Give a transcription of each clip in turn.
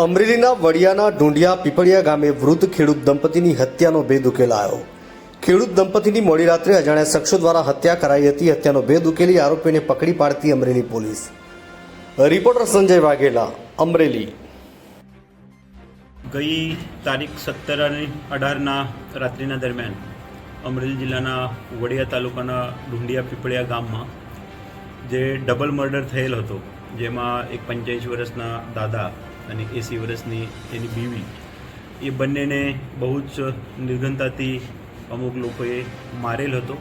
અમરેલીના વડિયાના ઢુંડિયા પીપળિયા ગામે વૃદ્ધ ખેડૂત દંપતીની હત્યાનો ભેદ ઉકેલાયો. ખેડૂત દંપતીની મોડી રાત્રે અજાણ્યા શખ્સો દ્વારા હત્યા કરાઈ હતી. હત્યાનો ભેદ ઉકેલી આરોપીને પકડી પાડતી અમરેલી પોલીસ. રિપોર્ટર સંજય વાઘેલા, અમરેલી. ગઈ તારીખ સત્તર અને અઢારના રાત્રિના દરમિયાન અમરેલી જિલ્લાના વડિયા તાલુકાના ઢુંડિયા પીપળિયા ગામમાં જે ડબલ મર્ડર થયેલ હતો, જેમાં એક પંચ્યાસી વર્ષના દાદા અને એંસી વર્ષની એની બીવી. એ બંનેને બહુ જ નિર્ઘનતાથી અમુક લોકોએ મારેલ હતો.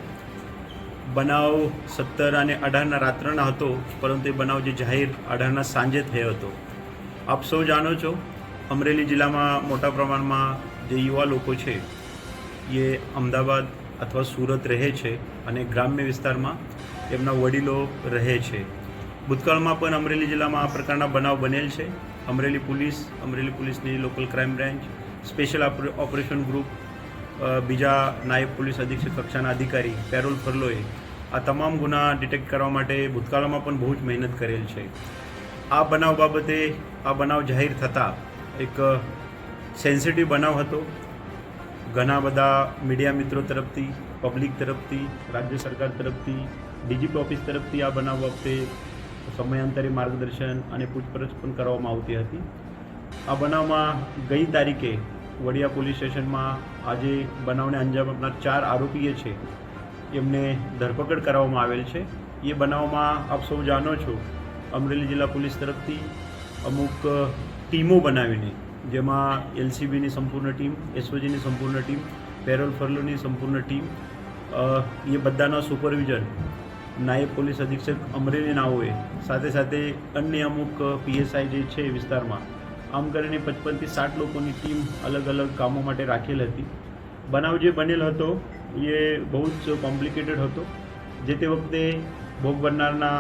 બનાવ સત્તર અને અઢારના રાત્રના હતો, પરંતુ એ બનાવ જે જાહેર અઢારના સાંજે થયો હતો. આપ સૌ જાણો છો, અમરેલી જિલ્લામાં મોટા પ્રમાણમાં જે યુવા લોકો છે, એ અમદાવાદ અથવા સુરત રહે છે અને ગ્રામ્ય વિસ્તારમાં એમના વડીલો રહે છે. ભૂતકાળમાં પણ અમરેલી જિલ્લામાં આ પ્રકારના બનાવ બનેલ છે. અમરેલી પોલીસ, અમરેલી પોલીસની local crime branch, special operation group બીજા નાયબ પોલીસ અધિક્ષક કક્ષાના અધિકારી પેરોલ ફરલોએ આ તમામ ગુના ડિટેક્ટ કરવા માટે ભૂતકાળમાં પણ બહુ જ મહેનત કરેલ છે. આ બનાવ બાબતે, આ બનાવ જાહેર થતાં એક સેન્સિટિવ બનાવ હતો. ઘણા બધા મીડિયા મિત્રો તરફથી, પબ્લિક તરફથી, રાજ્ય સરકાર તરફથી, ડીજીપી ઓફિસ તરફથી આ બનાવ બાબતે સમયાંતરે માર્ગદર્શન અને પૂછપરછ પણ કરવામાં આવતી હતી. આ બનાવમાં ગઈ તારીખે વડિયા પોલીસ સ્ટેશનમાં આજે બનાવને અંજામ આપનાર ચાર આરોપીએ છે, એમને ધરપકડ કરવામાં આવેલ છે. એ બનાવમાં આપ સૌ જાણો છો, અમરેલી જિલ્લા પોલીસ તરફથી અમુક ટીમો બનાવીને, જેમાં એલસીબીની સંપૂર્ણ ટીમ, એસઓજીની સંપૂર્ણ ટીમ, પેરોલ ફર્લોની સંપૂર્ણ ટીમ એ બધાના સુપરવિઝન નાયબ પોલીસ અધિક્ષક અમરેલી નાઓએ સાથે સાથે અન્ય અમુક પીએસઆઈ જે છે વિસ્તારમાં આમ કરીને પચપનથી સાઠ લોકોની ટીમ અલગ અલગ કામો માટે રાખેલ હતી. બનાવ જે બનેલ હતો એ બહુ જ કોમ્પ્લિકેટેડ હતો. જે તે વખતે ભોગ બનનારના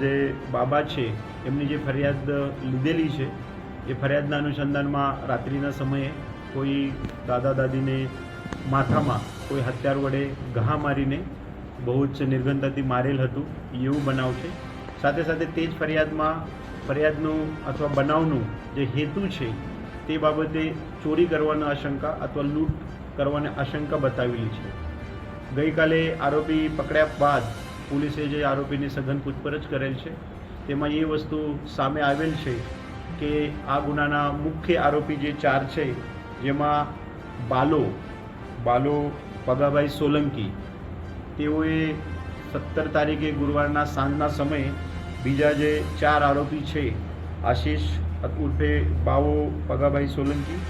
જે બાબા છે એમની જે ફરિયાદ લીધેલી છે એ ફરિયાદના અનુસંધાનમાં રાત્રિના સમયે કોઈ દાદા દાદીને માથામાં કોઈ હથિયાર વડે ઘા મારીને બહુ જ નિર્ગંધતાથી મારેલ હતું, એવું બનાવ છે. સાથે સાથે તે જ ફરિયાદમાં, ફરિયાદનું અથવા બનાવનું જે હેતુ છે, તે બાબતે ચોરી કરવાની આશંકા અથવા લૂંટ કરવાની આશંકા બતાવેલી છે. ગઈકાલે આરોપી પકડ્યા બાદ પોલીસે જે આરોપીની સઘન પૂછપરછ કરેલ છે, તેમાં એ વસ્તુ સામે આવેલ છે કે આ ગુનાના મુખ્ય આરોપી જે ચાર છે, જેમાં બાલો બાલો પગાભાઈ સોલંકી તેઓએ સત્તર તારીખે ગુરુવારના સાંજના સમયે બીજા જે ચાર આરોપી છે, આશીષ ઉર્ફે બાવો, પગાભાઈ સોલંકી,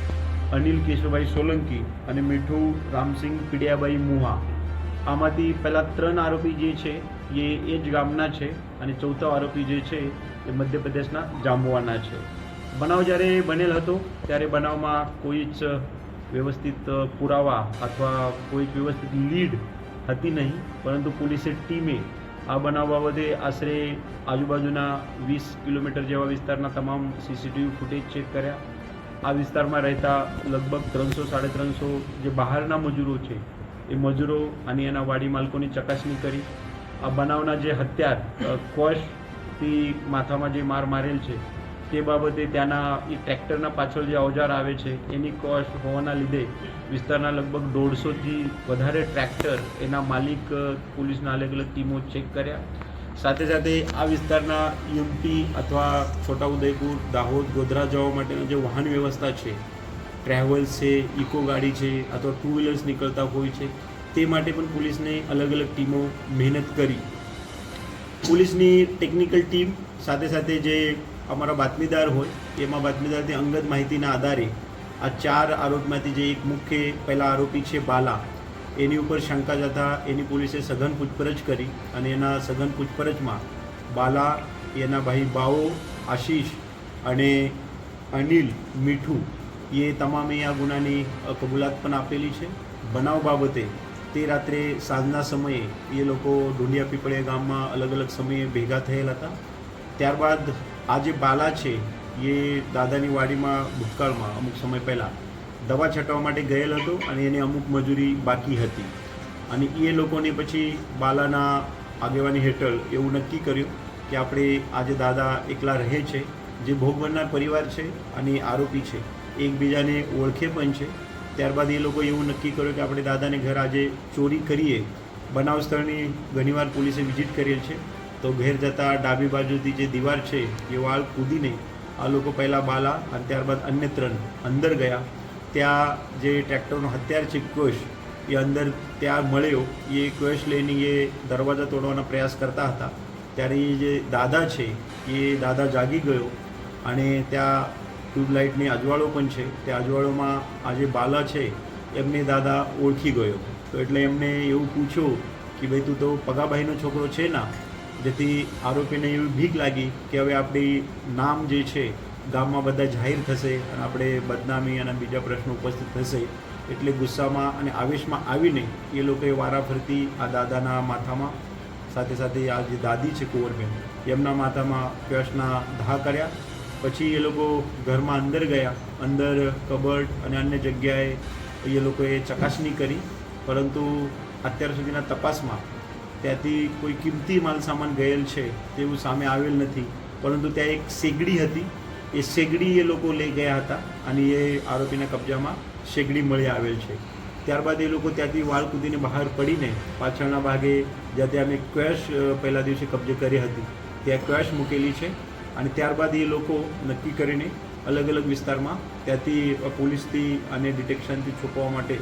અનિલ કેશવભાઈ સોલંકી અને મીઠું રામસિંગ પીડિયાભાઈ મુહા. આમાંથી પહેલાં ત્રણ આરોપી જે છે, એ એ જ ગામના છે અને ચોથો આરોપી જે છે, એ મધ્યપ્રદેશના જામવાના છે. બનાવ જ્યારે બનેલ હતો, ત્યારે બનાવમાં કોઈ જ વ્યવસ્થિત પુરાવા અથવા કોઈ જ વ્યવસ્થિત લીડ હતી નહીં, પરંતુ પોલીસે ટીમે આ બનાવ બાબતે આશરે આજુબાજુના વીસ કિલોમીટર જેવા વિસ્તારના તમામ સીસીટીવી ફૂટેજ ચેક કર્યા. આ વિસ્તારમાં રહેતા લગભગ ત્રણસો, સાડા ત્રણસો જે બહારના મજૂરો છે, એ મજૂરો અને એના વાડી માલકોની ચકાસણી કરી. આ બનાવના જે હત્યાર કોશથી માથામાં જે માર મારેલ છે તે બાબતે ત્યાંના એ ટ્રેક્ટરના પાછળ જે અવજાર આવે છે, એની કોસ્ટ હોવાના લીધે વિસ્તારના લગભગ દોઢસોથી વધારે ટ્રેક્ટર એના માલિક પોલીસના અલગ અલગ ટીમો ચેક કર્યા. સાથે સાથે આ વિસ્તારના યુમપી અથવા છોટાઉદેપુર, દાહોદ, ગોધરા જવા માટેની જે વાહન વ્યવસ્થા છે, ટ્રાવેલ્સ છે, ઇકો ગાડી છે અથવા ટુ વ્હીલર્સ નીકળતા હોય છે, તે માટે પણ પોલીસને અલગ અલગ ટીમો મહેનત કરી. પોલીસની ટેકનિકલ ટીમ સાથે સાથે જે અમારા બાતમીદાર હોય, એમાં બાતમીદારથી અંગત માહિતીના આધારે આ ચાર આરોપમાંથી જે એક મુખ્ય, પહેલા આરોપી છે બાલા, એની ઉપર શંકા જતા એની પોલીસે સઘન પૂછપરછ કરી અને એના સઘન પૂછપરછમાં બાલા, એના ભાઈ બાઓ, આશીષ અને અનિલ, મીઠું, એ તમામે આ ગુનાની કબૂલાત પણ આપેલી છે. બનાવ બાબતે તે રાત્રે સાંજના સમયે એ લોકો ઢુંડિયા પીપળિયા ગામમાં અલગ અલગ સમયે ભેગા થયેલા હતા. ત્યારબાદ આ જે બાલા છે, એ દાદાની વાડીમાં ભૂતકાળમાં, અમુક સમય પહેલાં દવા છટાવવા માટે ગયેલ હતો અને એને અમુક મજૂરી બાકી હતી. અને એ લોકોને પછી બાલાના આગેવાની હેઠળ એવું નક્કી કર્યું કે આપણે આજે દાદા એકલા રહે છે, જે ભોગ બનનાર પરિવાર છે અને આરોપી છે, એકબીજાને ઓળખે પણ છે, ત્યારબાદ એ લોકો એવું નક્કી કર્યું કે આપણે દાદાને ઘર આજે ચોરી કરીએ. બનાવ સ્થળની ઘણીવાર પોલીસે વિઝિટ કરેલ છે. તો ઘેર જતાં ડાબી બાજુથી જે દીવાર છે, એ વાળ કૂદીને આ લોકો પહેલાં બાલા અને ત્યારબાદ અન્ય ત્રણ અંદર ગયા. ત્યાં જે ટ્રેક્ટરનો હથિયાર છે કોશ એ અંદર ત્યાં મળ્યો. એ કોશ લઈને એ દરવાજા તોડવાનો પ્રયાસ કરતા હતા. ત્યારે એ જે દાદા છે, એ દાદા જાગી ગયો અને ત્યાં ટ્યુબલાઇટની અજવાળો પણ છે. તે અજવાળોમાં આ જે બાલા છે, એમને દાદા ઓળખી ગયો. તો એટલે એમને એવું પૂછ્યું કે ભાઈ, તું તો પગાભાઈનો છોકરો છે ના? જેથી આરોપીને એવી ભીખ લાગી કે હવે આપણી નામ જે છે, ગામમાં બધા જાહેર થશે અને આપણે બદનામી અને બીજા પ્રશ્નો ઉપસ્થિત થશે. એટલે ગુસ્સામાં અને આવેશમાં આવીને એ લોકોએ વારાફરતી આ દાદાના માથામાં, સાથે સાથે આ જે દાદી છે કુંવરબેન, એમના માથામાં કશના ઘા કર્યા. પછી એ લોકો ઘરમાં અંદર ગયા, અંદર કબડ અને અન્ય જગ્યાએ એ લોકોએ ચકાસણી કરી. પરંતુ અત્યાર સુધીના તપાસમાં ત્યાંથી કોઈ કિંમતી માલસામાન ગયેલ છે તેવું સામે આવેલ નથી. પરંતુ ત્યાં એક શેગડી હતી. એ શેગડી એ લોકો લઈ ગયા હતા અને એ આરોપીના કબજામાં શેગડી મળી આવેલ છે. ત્યારબાદ એ લોકો ત્યાંથી વાળ કૂદીને બહાર પડીને પાછળના ભાગે જ્યાં ત્યાં અમે ક્વેશ પહેલા દિવસે કબજે કરી હતી. ત્યાં ક્વેશ મૂકેલી છે અને ત્યારબાદ એ લોકો નક્કી કરીને અલગ અલગ વિસ્તારમાં ત્યાંથી પોલીસથી અને ડિટેક્શનથી છુપવા માટે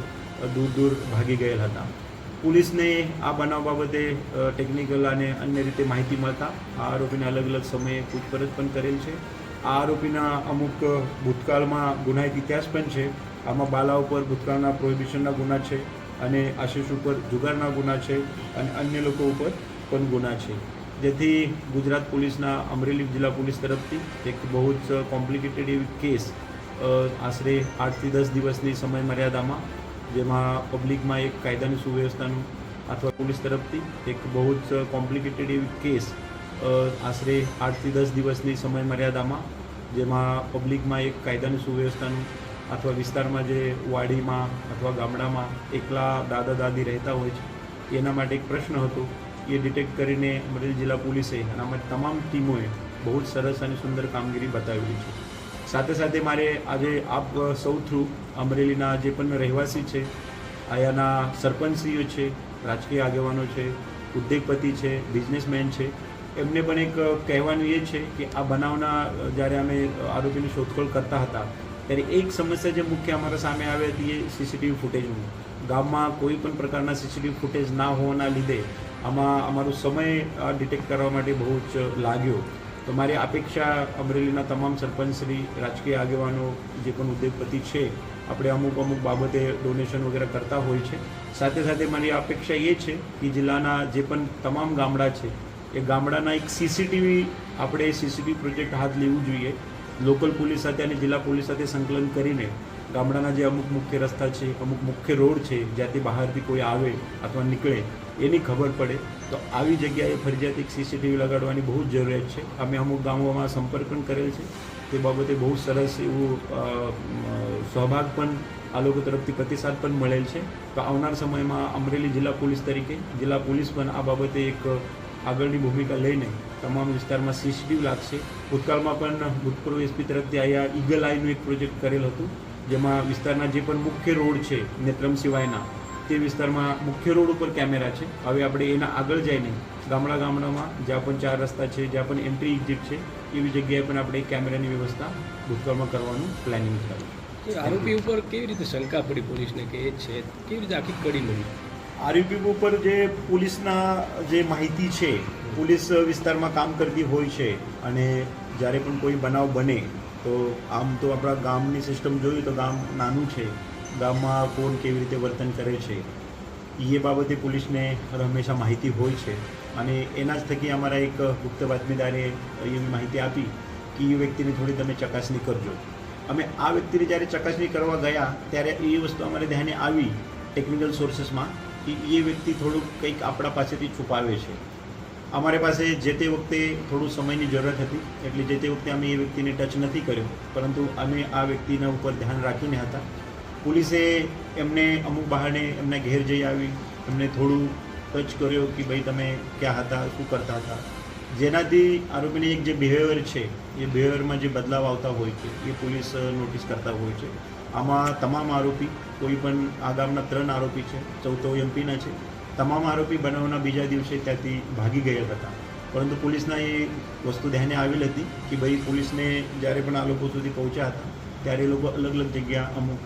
દૂર દૂર ભાગી ગયેલ હતા. પોલીસને આ બનાવ બાબતે ટેકનિકલ અને અન્ય રીતે માહિતી મળતા આ આરોપીને અલગ અલગ સમયે પૂછપરછ પણ કરેલ છે. આ આરોપીના અમુક ભૂતકાળમાં ગુનાહિત ઇતિહાસ પણ છે. આમાં બાલા ઉપર ભૂતકાળના પ્રોહિબિશનના ગુના છે અને આશિષ ઉપર જુગારના ગુના છે અને અન્ય લોકો ઉપર પણ ગુના છે. જેથી ગુજરાત પોલીસના અમરેલી જિલ્લા પોલીસ તરફથી એક બહુ જ કોમ્પ્લિકેટેડ એવી કેસ આશરે આઠથી દસ દિવસની સમય મર્યાદામાં જેમાં પબ્લિકમાં એક કાયદાની સુવ્યવસ્થાનું અથવા પોલીસ તરફથી એક બહુ જ કોમ્પ્લિકેટેડ એવી કેસ આશરે આઠથી દસ દિવસની સમય મર્યાદામાં જેમાં પબ્લિકમાં એક કાયદાની સુવ્યવસ્થાનું અથવા વિસ્તારમાં જે વાડીમાં અથવા ગામડામાં એકલા દાદા દાદી રહેતા હોય છે, એના માટે એક પ્રશ્ન હતો. એ ડિટેક્ટ કરીને અમરેલી જિલ્લા પોલીસે અને અમારી તમામ ટીમોએ બહુ જ સરસ અને સુંદર કામગીરી બતાવેલી છે. સાથે સાથે મારે આજે આપ સૌ થ્રુ અમરેલીના જે પણ રહેવાસી છે અહીંયાના સરપંચશ્રીઓ છે, રાજકીય આગેવાનો છે, ઉદ્યોગપતિ છે, બિઝનેસમેન છે, એમને પણ એક કહેવાનું એ છે કે આ બનાવના જ્યારે અમે આરોપીની શોધખોળ કરતા હતા, ત્યારે એક સમસ્યા જે મુખ્ય અમારા સામે આવી હતી એ સીસીટીવી ફૂટેજનું ગામમાં કોઈ પણ પ્રકારના સીસીટીવી ફૂટેજ ના હોવાના લીધે આમાં અમારો સમય ડિટેક્ટ કરવા માટે બહુ જ લાગ્યો. તો મારી અપેક્ષા અમરેલીના તમામ સરપંચશ્રી, રાજકીય આગેવાનો જે પણ ઉદ્યોગપતિ છે, આપણે અમુક અમુક બાબતે ડોનેશન વગેરે કરતા હોય છે. સાથે સાથે મારી અપેક્ષા એ છે કે જિલ્લાના જે પણ તમામ ગામડા છે, એ ગામડાના એક સીસીટીવી આપણે સીસીટીવી પ્રોજેક્ટ હાથ લેવું જોઈએ. લોકલ પોલીસ સાથે અને જિલ્લા પોલીસ સાથે સંકલન કરીને ગામડાના જે અમુક મુખ્ય રસ્તા છે, અમુક મુખ્ય રોડ છે, જ્યાંથી બહારથી કોઈ આવે અથવા નીકળે એની ખબર પડે. તો આવી જગ્યાએ ફરજિયાત એક સીસીટીવી લગાડવાની બહુ જ જરૂરિયાત છે. અમે અમુક ગામોમાં સંપર્ક પણ કરેલ છે. તે બાબતે બહુ સરસ એવું સહભાગ પણ આ લોકો તરફથી પ્રતિસાદ પણ મળેલ છે. તો આવનાર સમયમાં અમરેલી જિલ્લા પોલીસ તરીકે, જિલ્લા પોલીસ પણ આ બાબતે એક આગળની ભૂમિકા લઈને તમામ વિસ્તારમાં સીસીટીવી લાગશે. ભૂતકાળમાં પણ ભૂતપૂર્વ એસપી તરફથી અહીંયા ઈગલ આઈનું એક પ્રોજેક્ટ કરેલ હતું. જેમાં વિસ્તારના જે પણ મુખ્ય રોડ છે નેત્રમ સિવાયના તે વિસ્તારમાં મુખ્ય રોડ ઉપર કેમેરા છે. હવે આપણે એના આગળ જઈને ગામડા ગામડામાં જ્યાં પણ ચાર રસ્તા છે જ્યાં પણ એન્ટ્રી એક્ઝિટ છે એવી જગ્યાએ પણ આપણે કેમેરાની વ્યવસ્થા ભૂતકાળમાં કરવાનું પ્લાનિંગ છે આરોપી ઉપર કેવી રીતે શંકા પડી પોલીસને કે એ છે? કેવી રીતે આખી કડી મળી? આરોપી ઉપર જે પોલીસના જે માહિતી છે પોલીસ વિસ્તારમાં કામ કરતી હોય છે અને જ્યારે પણ કોઈ બનાવ બને તો આમ તો આપણા ગામની સિસ્ટમ જોઈએ તો ગામ નાનું છે. ગામમાં કોણ કેવી રીતે વર્તન કરે છે એ બાબતે પોલીસને હંમેશા માહિતી હોય છે. અને એના જ થકી અમારા એક ગુપ્ત બાતમીદારે એવી માહિતી આપી કે એ વ્યક્તિની થોડી તમે ચકાસણી કરજો. અમે આ વ્યક્તિને જ્યારે ચકાસણી કરવા ગયા, ત્યારે એ વસ્તુ અમારે ધ્યાને આવી ટેકનિકલ સોર્सेसમાં કે એ વ્યક્તિ થોડુંક કંઈક આપણા પાસેથી છુપાવે છે. અમારી પાસે જે તે વખતે થોડું સમયની જરૂરત હતી, એટલે જે તે વખતે અમે એ વ્યક્તિને ટચ નથી કર્યો, પરંતુ અમે આ વ્યક્તિના ઉપર ધ્યાન રાખીને હતા. પોલીસે એમને અમુક બહાને એમના ઘેર જઈ આવી, એમને થોડું ટચ કર્યો કે ભાઈ તમે ક્યાં હતા, શું કરતા હતા. જેનાથી આરોપીની એક જે બિહેવિયર છે, એ બિહેવિયરમાં જે બદલાવ આવતા હોય છે, એ પોલીસ નોટિસ કરતા હોય છે. આમાં તમામ આરોપી, કોઈ પણ આ ગામના ત્રણ આરોપી છે ચૌથો એમપીના છે, તમામ આરોપી બનાવના બીજા દિવસે ત્યાંથી ભાગી ગયા હતા. પરંતુ પોલીસના એ વસ્તુ ધ્યાને આવેલ હતી કે ભાઈ પોલીસને જ્યારે પણ આ લોકો સુધી પહોંચ્યા હતા ત્યારે એ લોકો અલગ અલગ જગ્યા અમુક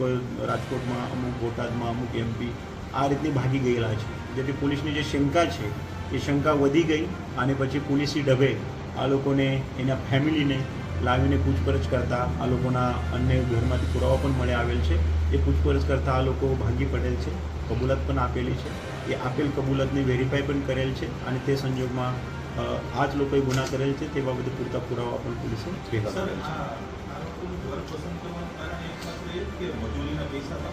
રાજકોટમાં, અમુક બોટાદમાં, અમુક એમપી આ રીતની ભાગી ગયેલા છે. જેથી પોલીસની જે શંકા છે, એ શંકા વધી ગઈ અને પછી પોલીસી ડબે આ લોકોને, એના ફેમિલીને લાવીને પૂછપરછ કરતા આ લોકોના અન્ય ઘરમાંથી પુરાવા પણ મળી આવેલ છે. એ પૂછપરછ કરતા આ લોકો ભાગી પડેલ છે, કબૂલાત પણ આપેલી છે. એ આપેલ કબૂલાતને વેરીફાઈ પણ કરેલ છે અને તે સંજોગમાં આ જ લોકોએ ગુના કરેલ છે, તે બાબતે પૂરતા પુરાવા પણ પોલીસે ભેગા કરેલ છે. પસંદ કરવાનું કારણ એકમાત્ર એ કે મજૂરીના પૈસા